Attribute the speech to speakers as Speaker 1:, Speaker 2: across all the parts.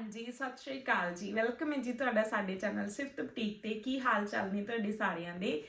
Speaker 1: ਹਾਂਜੀ, ਸਤਿ ਸ਼੍ਰੀ ਅਕਾਲ ਜੀ। ਵੈਲਕਮ ਹੈ ਜੀ ਤੁਹਾਡਾ ਸਾਡੇ ਚੈਨਲ ਸਿਫਤ ਬੁਟੀਕ ਤੇ। ਕੀ ਹਾਲ ਚਾਲ ਨੇ ਤੁਹਾਡੇ ਸਾਰਿਆਂ ਦੇ?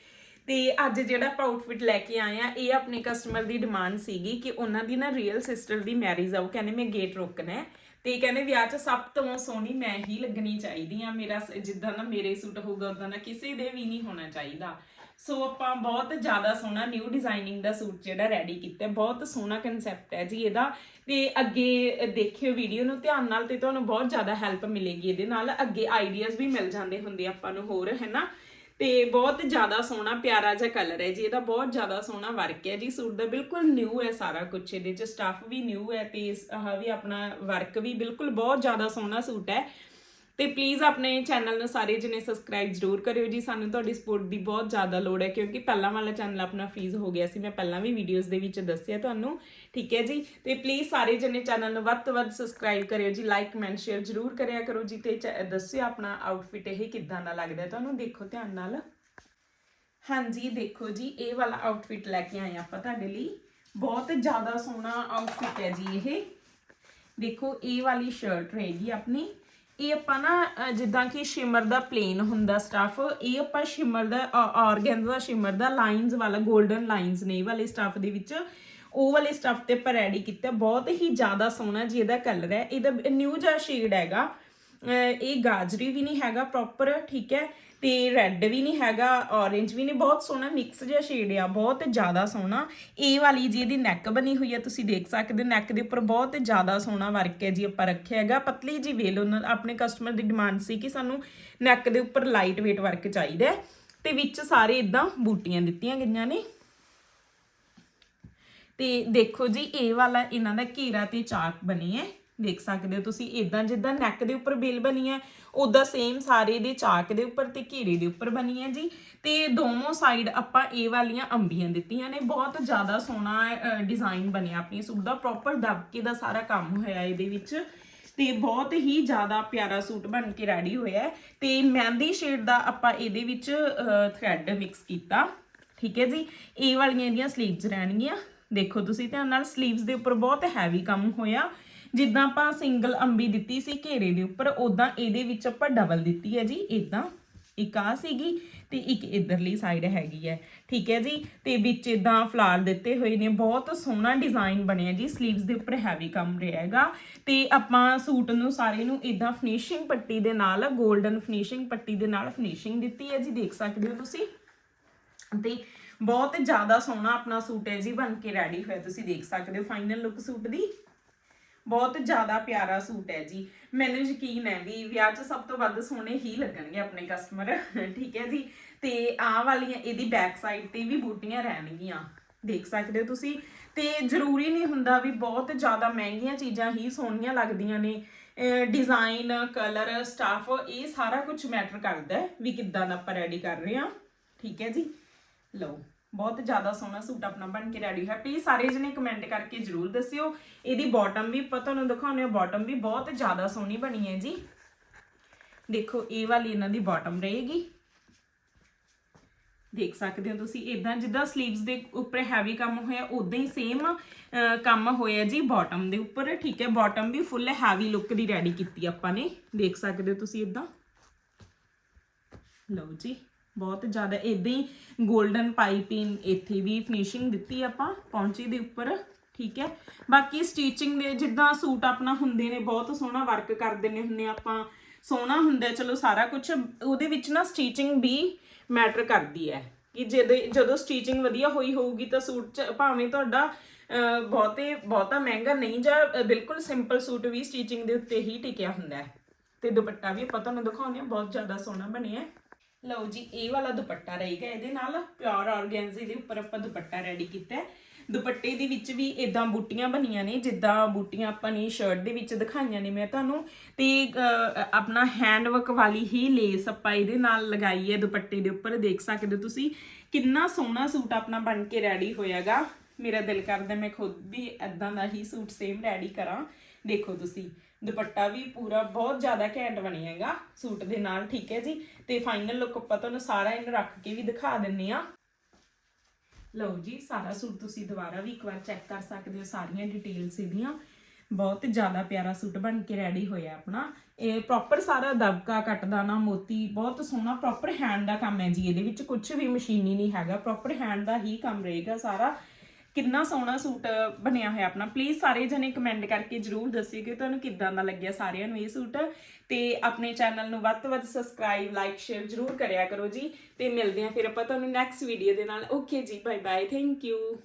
Speaker 1: ਤੇ ਅੱਜ ਜਿਹੜਾ ਆਪਾਂ ਆਊਟਫਿਟ ਲੈ ਕੇ ਆਏ ਆ ਇਹ ਆਪਣੇ ਕਸਟਮਰ ਦੀ ਡਿਮਾਂਡ ਸੀਗੀ ਕਿ ਉਹਨਾਂ ਦੀ ਨਾ ਰੀਅਲ ਸਿਸਟਰ ਦੀ ਮੈਰਿਜ ਆ, ਉਹ ਕਹਿੰਦੇ ਮੈਂ ਗੇਟ ਰੋਕਣਾ ਹੈ। ਤੇ ਕਹਿੰਦੇ ਵਿਆਹ 'ਚ ਸਭ ਤੋਂ ਸੋਹਣੀ ਮੈਂ ਹੀ ਲੱਗਣੀ ਚਾਹੀਦੀ ਆ। ਮੇਰਾ ਸ- ਜਿੱਦਾਂ ਦਾ ਮੇਰੇ ਸੂਟ ਹੋਊਗਾ ਉਦਾਂ ਦਾ ਕਿਸੇ ਦੇ ਵੀ ਨਹੀਂ ਹੋਣਾ ਚਾਹੀਦਾ। ਸੋ ਆਪਾਂ ਬਹੁਤ ਜ਼ਿਆਦਾ ਸੋਹਣਾ ਨਿਊ ਡਿਜ਼ਾਈਨਿੰਗ ਦਾ ਸੂਟ ਜਿਹੜਾ ਰੈਡੀ ਕੀਤਾ ਹੈ। ਬਹੁਤ ਸੋਹਣਾ ਕਨਸੈਪਟ ਹੈ ਜੀ ਇਹਦਾ। ਤੇ ਅੱਗੇ ਦੇਖਿਓ ਵੀਡੀਓ ਨੂੰ, ਧਿਆਨ ਨਾਲ ਤੇ ਤੁਹਾਨੂੰ ਬਹੁਤ ਜ਼ਿਆਦਾ ਹੈਲਪ ਮਿਲੇਗੀ ਇਹਦੇ ਨਾਲ। ਅੱਗੇ ਆਈਡੀਆਜ਼ ਵੀ ਮਿਲ ਜਾਂਦੇ ਹੁੰਦੇ ਆਪਾਂ ਨੂੰ ਹੋਰ ਹੈਨਾ ਤੇ ਬਹੁਤ ਜ਼ਿਆਦਾ ਸੋਹਣਾ, ਪਿਆਰਾ ਜਿਹਾ ਕਲਰ ਹੈ ਜੀ। ਇਹਦਾ ਬਹੁਤ ਜ਼ਿਆਦਾ ਸੋਹਣਾ ਵਰਕ ਹੈ ਜੀ। ਸੂਟ ਦਾ ਬਿਲਕੁਲ ਨਿਊ ਹੈ ਸਾਰਾ ਕੁਝ ਇਹਦੇ ਚ ਸਟੱਫ ਵੀ ਨਿਊ ਹੈ ਤੇ, ਆਹ ਵੀ ਆਪਣਾ ਵਰਕ ਵੀ ਬਿਲਕੁਲ ਬਹੁਤ ਜ਼ਿਆਦਾ ਸੋਹਣਾ ਸੂਟ ਹੈ। ਤੇ ਪਲੀਜ਼ ਆਪਣੇ ਚੈਨਲ ਨੂੰ ਸਾਰੇ ਜਣੇ ਸਬਸਕ੍ਰਾਈਬ ਜ਼ਰੂਰ ਕਰਿਓ ਜੀ। ਸਾਨੂੰ ਤੁਹਾਡੀ ਸਪੋਰਟ ਦੀ ਬਹੁਤ ਜ਼ਿਆਦਾ ਲੋੜ ਹੈ, ਕਿਉਂਕਿ ਪਹਿਲਾਂ ਵਾਲਾ ਚੈਨਲ ਆਪਣਾ ਫ੍ਰੀਜ਼ ਹੋ ਗਿਆ ਸੀ। ਮੈਂ ਪਹਿਲਾਂ ਵੀ ਵੀਡੀਓਜ਼ ਦੇ ਵਿੱਚ ਦੱਸਿਆ ਤੁਹਾਨੂੰ, ਠੀਕ ਹੈ ਜੀ? ਤੇ ਪਲੀਜ਼ ਸਾਰੇ ਜਣੇ ਚੈਨਲ ਨੂੰ ਵੱਧ ਤੋਂ ਵੱਧ ਸਬਸਕ੍ਰਾਈਬ ਕਰਿਓ ਜੀ। ਲਾਈਕ ਕਮੈਂਟ ਸ਼ੇਅਰ ਜ਼ਰੂਰ ਕਰਿਆ ਕਰੋ ਜੀ ਤੇ ਚ- ਦੱਸਿਓ ਆਪਣਾ ਆਊਟਫਿਟ ਇਹ ਕਿੱਦਾਂ ਦਾ ਲੱਗਦਾ ਤੁਹਾਨੂੰ ਦੇਖੋ ਧਿਆਨ ਨਾਲ। ਹਾਂਜੀ, ਦੇਖੋ ਜੀ, ਇਹ ਵਾਲਾ ਆਊਟਫਿਟ ਲੈ ਕੇ ਆਏ ਆਪਾਂ ਤੁਹਾਡੇ ਲਈ। ਬਹੁਤ ਜ਼ਿਆਦਾ ਸੋਹਣਾ ਆਊਟਫਿਟ ਹੈ ਜੀ ਇਹ। ਦੇਖੋ, ਇਹ ਵਾਲੀ ਸ਼ਰਟ ਰਹੇਗੀ ਆਪਣੀ। ਇਹ ਆਪਾਂ ਨਾ ਜਿੱਦਾਂ ਕਿ ਸ਼ਿਮਰ ਦਾ ਪਲੇਨ ਹੁੰਦਾ ਸਟਫ ਇਹ ਆਪਾਂ ਸ਼ਿਮਰ ਦਾ ਆਰਗੈਂਜ਼ਾ ਸ਼ਿਮਰ ਦਾ ਲਾਈਨਸ ਵਾਲਾ 골ਡਨ ਲਾਈਨਸ ਨੇ ਵਾਲੇ ਸਟਫ ਦੇ ਵਿੱਚ, ਉਹ ਵਾਲੇ ਸਟਫ ਤੇ ਆਪਾਂ ਰੈਡੀ ਕੀਤਾ। ਬਹੁਤ ਹੀ ਜ਼ਿਆਦਾ ਸੋਹਣਾ ਜੀ ਇਹਦਾ ਕਲਰ ਹੈ। ਇਹਦਾ ਨਿਊ ਜਿਹਾ ਸ਼ੇਡ ਹੈਗਾ। ਇਹ ਗਾਜਰੀ ਵੀ ਨਹੀਂ ਹੈਗਾ ਪ੍ਰੋਪਰ ਠੀਕ ਹੈ? ਤੇ ਰੈੱਡ ਵੀ ਨਹੀਂ ਹੈਗਾ ਔਰੇਂਜ ਵੀ ਨਹੀਂ, ਬਹੁਤ ਸੋਹਣਾ ਮਿਕਸ ਜਿਹਾ ਸ਼ੇਡ ਆ, ਬਹੁਤ ਜ਼ਿਆਦਾ ਸੋਹਣਾ। ਇਹ ਵਾਲੀ ਜੀ ਇਹਦੀ ਨੈਕ ਬਣੀ ਹੋਈ ਹੈ ਤੁਸੀਂ ਦੇਖ ਸਕਦੇ ਹੋ ਨੈਕ ਦੇ ਉੱਪਰ ਬਹੁਤ ਜ਼ਿਆਦਾ ਸੋਹਣਾ ਵਰਕ ਹੈ ਜੀ ਆਪਾਂ ਰੱਖਿਆ ਹੈਗਾ। ਪਤਲੀ ਜੀ ਵੇਲ ਉਹਨਾਂ ਆਪਣੇ ਕਸਟਮਰ ਦੀ ਡਿਮਾਂਡ ਸੀ ਕਿ ਸਾਨੂੰ ਨੈਕ ਦੇ ਉੱਪਰ ਲਾਈਟ weight ਵਰਕ ਚਾਹੀਦਾ ਹੈ। ਤੇ ਵਿੱਚ ਸਾਰੇ ਇਦਾਂ ਬੂਟੀਆਂ ਦਿੱਤੀਆਂ ਗਈਆਂ ਨੇ। ਤੇ ਦੇਖੋ ਜੀ, ਇਹ ਵਾਲਾ ਇਹਨਾਂ ਦਾ ਘੇਰਾ ਤੇ ਚਾਕ ਬਣੀ ਹੈ। ਦੇਖ ਸਕਦੇ ਹੋ ਤੁਸੀਂ ਇਦਾਂ ਜਿੱਦਾਂ ਨੈਕ ਦੇ ਉੱਪਰ ਬੇਲ ਬਣੀ ਹੈ ਉਦਾਂ ਸੇਮ ਸਾਰੇ ਦੇ ਚਾਕ ਦੇ ਉੱਪਰ ਤੇ ਘੇਰੇ ਦੇ ਉੱਪਰ ਬਣੀ ਹੈ ਜੀ। ਤੇ ਦੋਨੋਂ ਸਾਈਡ ਆਪਾਂ ਇਹ ਵਾਲੀਆਂ ਅੰਬੀਆਂ ਦਿੱਤੀਆਂ ਨੇ। ਬਹੁਤ ਜ਼ਿਆਦਾ ਸੋਹਣਾ ਡਿਜ਼ਾਈਨ ਬਣਿਆ ਆਪਣੀ ਸੂਟ ਦਾ। ਪ੍ਰੋਪਰ ਦਬਕੇ ਦਾ ਸਾਰਾ ਕੰਮ ਹੋਇਆ ਇਹਦੇ ਵਿੱਚ। ਤੇ ਬਹੁਤ ਹੀ ਜ਼ਿਆਦਾ ਪਿਆਰਾ ਸੂਟ ਬਣ ਕੇ ਰੈਡੀ ਹੋਇਆ ਹੈ। ਤੇ ਮਹਿੰਦੀ ਸ਼ੇਡ ਦਾ ਆਪਾਂ ਇਹਦੇ ਵਿੱਚ ਥ੍ਰੈਡ ਮਿਕਸ ਕੀਤਾ। ਠੀਕ ਹੈ ਜੀ? ਇਹ ਵਾਲੀਆਂ ਇਹਦੀਆਂ ਸਲੀਵਸ ਰਹਿਣਗੀਆਂ। ਦੇਖੋ ਤੁਸੀਂ, ਧਿਆਨ ਨਾਲ ਸਲੀਵਸ ਦੇ ਉੱਪਰ ਬਹੁਤ ਹੈਵੀ ਕੰਮ ਹੋਇਆ। ਜਿੱਦਾਂ ਆਪਾਂ ਸਿੰਗਲ ਅੰਬੀ ਦਿੱਤੀ ਸੀ ਘੇਰੇ ਦੇ ਉੱਪਰ ਉਦਾਂ ਇਹਦੇ ਵਿੱਚ ਆਪਾਂ ਡਬਲ ਦਿੱਤੀ ਹੈ ਜੀ। ਇਦਾਂ ਇੱਕ ਆ ਸੀਗੀ ਤੇ ਇੱਕ ਇਧਰਲੀ ਸਾਈਡ ਹੈਗੀ ਹੈ। ਠੀਕ ਹੈ ਜੀ? ਤੇ ਵਿੱਚ ਇਦਾਂ ਫਲਾਰ ਦਿੱਤੇ ਹੋਏ ਨੇ। ਬਹੁਤ ਸੋਹਣਾ ਡਿਜ਼ਾਈਨ ਬਣਿਆ ਜੀ। ਸਲੀਵਸ ਦੇ ਉੱਪਰ ਹੈਵੀ ਕੰਮ ਰਿਹਾ ਹੈਗਾ। ਤੇ ਆਪਾਂ ਸੂਟ ਨੂੰ ਸਾਰੇ ਨੂੰ ਇਦਾਂ ਫਿਨਿਸ਼ਿੰਗ ਪੱਟੀ ਦੇ ਨਾਲ 골ਡਨ ਫਿਨਿਸ਼ਿੰਗ ਪੱਟੀ ਦੇ ਨਾਲ ਫਿਨਿਸ਼ਿੰਗ ਦਿੱਤੀ ਹੈ ਜੀ। ਦੇਖ ਸਕਦੇ ਹੋ ਤੁਸੀਂ? ਤੇ ਬਹੁਤ ਜ਼ਿਆਦਾ ਸੋਹਣਾ ਆਪਣਾ ਸੂਟ ਹੈ ਜੀ। ਬਣ ਕੇ ਰੈਡੀ ਹੋਇਆ। ਤੁਸੀਂ ਦੇਖ ਸਕਦੇ ਹੋ ਫਾਈਨਲ ਲੁੱਕ ਸੂਟ ਦੀ। ਬਹੁਤ ਜ਼ਿਆਦਾ ਪਿਆਰਾ ਸੂਟ ਹੈ ਜੀ। ਮੈਨੂੰ ਯਕੀਨ ਹੈ ਵੀ ਵਿਆਹ 'ਚ ਸਭ ਤੋਂ ਵੱਧ ਸੋਹਣੇ ਹੀ ਲੱਗਣਗੇ ਆਪਣੇ ਕਸਟਮਰ ਠੀਕ ਹੈ ਜੀ। ਤੇ ਆਹ ਵਾਲੀਆਂ ਇਹਦੀ ਬੈਕ ਸਾਈਡ ਤੇ ਵੀ ਬੂਟੀਆਂ ਰਹਿਣਗੀਆਂ। ਦੇਖ ਸਕਦੇ ਹੋ ਤੁਸੀਂ। ਤੇ ਜ਼ਰੂਰੀ ਨਹੀਂ ਹੁੰਦਾ ਵੀ ਬਹੁਤ ਜ਼ਿਆਦਾ ਮਹਿੰਗੀਆਂ ਚੀਜ਼ਾਂ ਹੀ ਸੋਹਣੀਆਂ ਲੱਗਦੀਆਂ ਨੇ। ਡਿਜ਼ਾਈਨ ਕਲਰ ਸਟਾਫ ਇਹ ਸਾਰਾ ਕੁਝ ਮੈਟਰ ਕਰਦਾ ਹੈ ਵੀ ਕਿੱਦਾਂ ਦਾ ਆਪਾਂ ਰੈਡੀ ਕਰ ਰਹੇ ਹਾਂ। ਠੀਕ ਹੈ ਜੀ। ਲਓ। ਬਹੁਤ ਜ਼ਿਆਦਾ ਸੋਹਣਾ ਸੂਟ ਆਪਣਾ ਬਣ ਕੇ ਰੈਡੀ ਹੈ ਪਲੀਜ਼ ਸਾਰੇ ਜਣੇ ਕਮੈਂਟ ਕਰਕੇ ਜਰੂਰ ਦੱਸਿਓ। ਇਹਦੀ ਬਾਟਮ ਵੀ ਪਤਾ ਤੁਹਾਨੂੰ ਦਿਖਾਉਣੇ ਆ ਬਾਟਮ ਵੀ ਬਹੁਤ ਜ਼ਿਆਦਾ ਸੋਹਣੀ ਬਣੀ ਹੈ ਜੀ। ਦੇਖੋ, ਇਹ ਵਾਲੀ ਇਹਨਾਂ ਦੀ ਬਾਟਮ ਰਹੇਗੀ। ਦੇਖ ਸਕਦੇ ਹੋ ਤੁਸੀਂ ਇਦਾਂ ਜਿੱਦਾਂ ਸਲੀਵਸ ਦੇ ਉੱਪਰ ਹੈਵੀ ਕੰਮ ਹੋਇਆ ਉਦਾਂ ਹੀ ਸੇਮ ਕੰਮ ਹੋਇਆ ਜੀ ਬਾਟਮ ਦੇ ਉੱਪਰ। ਠੀਕ ਹੈ ਬਾਟਮ ਵੀ ਫੁੱਲ ਹੈਵੀ ਲੁੱਕ ਦੀ ਰੈਡੀ ਕੀਤੀ ਆਪਾਂ ਨੇ। ਦੇਖ ਸਕਦੇ ਹੋ ਤੁਸੀਂ ਇਦਾਂ ਲਓ ਜੀ। ਬਹੁਤ ਜ਼ਿਆਦਾ ਇਦਾਂ ਹੀ 골ਡਨ ਪਾਈਪਿੰਗ ਇੱਥੇ ਵੀ ਫਿਨਿਸ਼ਿੰਗ ਦਿੱਤੀ ਆਪਾਂ ਪੌਂਚੇ ਦੇ ਉੱਪਰ, ਠੀਕ ਹੈ। ਬਾਕੀ ਸਟੀਚਿੰਗ ਦੇ ਜਿੱਦਾਂ ਸੂਟ ਆਪਣਾ ਹੁੰਦੇ ਨੇ, ਬਹੁਤ ਸੋਹਣਾ ਵਰਕ ਕਰ ਦਿੰਨੇ ਹੁੰਨੇ ਆਪਾਂ। ਸੋਹਣਾ ਹੁੰਦਾ ਚਲੋ ਸਾਰਾ ਕੁਝ ਉਹਦੇ ਵਿੱਚ ਨਾ ਸਟੀਚਿੰਗ ਵੀ ਮੈਟਰ ਕਰਦੀ ਹੈ। ਕਿ ਜਦੋਂ ਜਦੋਂ ਸਟੀਚਿੰਗ ਵਧੀਆ ਹੋਈ ਹੋਊਗੀ ਤਾਂ ਸੂਟ ਚ ਭਾਵੇਂ ਤੁਹਾਡਾ ਬਹੁਤੇ, ਬਹੁਤਾ ਮਹਿੰਗਾ ਨਹੀਂ ਜਾਂ ਬਿਲਕੁਲ ਸਿੰਪਲ ਸੂਟ ਵੀ ਸਟੀਚਿੰਗ ਦੇ ਉੱਤੇ ਹੀ ਟਿਕਿਆ ਹੁੰਦਾ ਹੈ। ਤੇ ਦੁਪੱਟਾ ਵੀ ਆਪਾਂ ਤੁਹਾਨੂੰ ਦਿਖਾਉਂਦੇ ਹਾਂ, ਬਹੁਤ ਜ਼ਿਆਦਾ ਸੋਹਣਾ ਬਣਿਆ ਹੈ। ਲਓ ਜੀ, ਇਹ ਵਾਲਾ ਦੁਪੱਟਾ ਰਹੇਗਾ ਇਹਦੇ ਨਾਲ ਪਿਓਰ ਆਰਗੈਂਜ਼ੇ ਦੇ ਉੱਪਰ ਆਪਾਂ ਦੁਪੱਟਾ ਰੈਡੀ ਕੀਤਾ ਹੈ। ਦੁਪੱਟੇ ਦੇ ਵਿੱਚ ਵੀ ਇਦਾਂ ਬੂਟੀਆਂ ਬਣੀਆਂ ਨੇ, ਜਿੱਦਾਂ ਬੂਟੀਆਂ ਆਪਾਂ ਨੇ ਸ਼ਰਟ ਦੇ ਵਿੱਚ ਦਿਖਾਈਆਂ ਨੇ, ਮੈਂ ਤੁਹਾਨੂੰ। ਤੇ ਆਪਣਾ ਹੈਂਡ ਵਰਕ ਵਾਲੀ ਹੀ ਲੇਸ ਆਪਾਂ ਇਹਦੇ ਨਾਲ ਲਗਾਈ ਹੈ ਦੁਪੱਟੇ ਦੇ ਉੱਪਰ। ਦੇਖ ਸਕਦੇ ਹੋ ਤੁਸੀਂ, ਕਿੰਨਾ ਸੋਹਣਾ ਸੂਟ ਆਪਣਾ ਬਣ ਕੇ ਰੈਡੀ ਹੋਇਆਗਾ। ਮੇਰਾ ਦਿਲ ਕਰਦਾ ਮੈਂ ਖੁਦ ਵੀ ਇਦਾਂ ਦਾ ਹੀ ਸੂਟ ਸੇਮ ਰੈਡੀ ਕਰਾਂ। ਦੇਖੋ ਤੁਸੀਂ, ਦੁਪੱਟਾ ਵੀ ਪੂਰਾ ਬਹੁਤ ਜ਼ਿਆਦਾ ਘੈਂਟ ਬਣਿਆਗਾ, ਸੂਟ ਦੇ ਨਾਲ, ਠੀਕ ਹੈ ਜੀ? ਤੇ ਫਾਈਨਲ ਲੁੱਕ ਆਪਾਂ ਤੁਹਾਨੂੰ ਸਾਰਾ ਇਹਨੂੰ ਰੱਖ ਕੇ ਵੀ ਦਿਖਾ ਦਿੰਨੇ ਆ। ਲਓ ਜੀ, ਸਾਰਾ ਸੂਟ ਤੁਸੀਂ ਦੁਬਾਰਾ ਵੀ ਇੱਕ ਵਾਰ ਚੈੱਕ ਕਰ ਸਕਦੇ ਹੋ, ਸਾਰੀਆਂ ਡਿਟੇਲਸ ਇਹਦੀਆਂ। ਬਹੁਤ ਜ਼ਿਆਦਾ ਪਿਆਰਾ ਸੂਟ ਬਣ ਕੇ ਰੈਡੀ ਹੋਇਆ ਆਪਣਾ। ਇਹ ਪ੍ਰੋਪਰ ਸਾਰਾ ਦਬਕਾ ਕੱਟਦਾ ਨਾ ਮੋਤੀ, ਬਹੁਤ ਸੋਹਣਾ ਪ੍ਰੋਪਰ ਹੈਂਡ ਦਾ ਕੰਮ ਹੈ ਜੀ। ਇਹਦੇ ਵਿੱਚ ਕੁਝ ਵੀ ਮਸ਼ੀਨੀ ਨਹੀਂ ਹੈਗਾ ਪ੍ਰੋਪਰ ਹੈਂਡ ਦਾ ਹੀ ਕੰਮ ਰਹੇਗਾ ਸਾਰਾ। ਕਿੰਨਾ ਸੋਹਣਾ ਸੂਟ ਬਣਿਆ ਹੋਇਆ ਆਪਣਾ। ਪਲੀਜ਼ ਸਾਰੇ ਜਣੇ ਕਮੈਂਟ ਕਰਕੇ ਜਰੂਰ ਦੱਸਿਓ ਕਿ ਤੁਹਾਨੂੰ ਕਿੱਦਾਂ ਦਾ ਲੱਗਿਆ ਸਾਰਿਆਂ ਨੂੰ ਇਹ ਸੂਟ। ਤੇ ਆਪਣੇ ਚੈਨਲ ਨੂੰ ਵੱਧ ਤੋਂ ਵੱਧ ਸਬਸਕ੍ਰਾਈਬ ਲਾਈਕ ਸ਼ੇਅਰ ਜਰੂਰ ਕਰਿਆ ਕਰੋ ਜੀ। ਤੇ ਮਿਲਦੇ ਹਾਂ ਫਿਰ ਆਪਾਂ ਤੁਹਾਨੂੰ ਨੈਕਸਟ ਵੀਡੀਓ ਦੇ ਨਾਲ। ਓਕੇ ਜੀ ਬਾਏ ਬਾਏ ਥੈਂਕ ਯੂ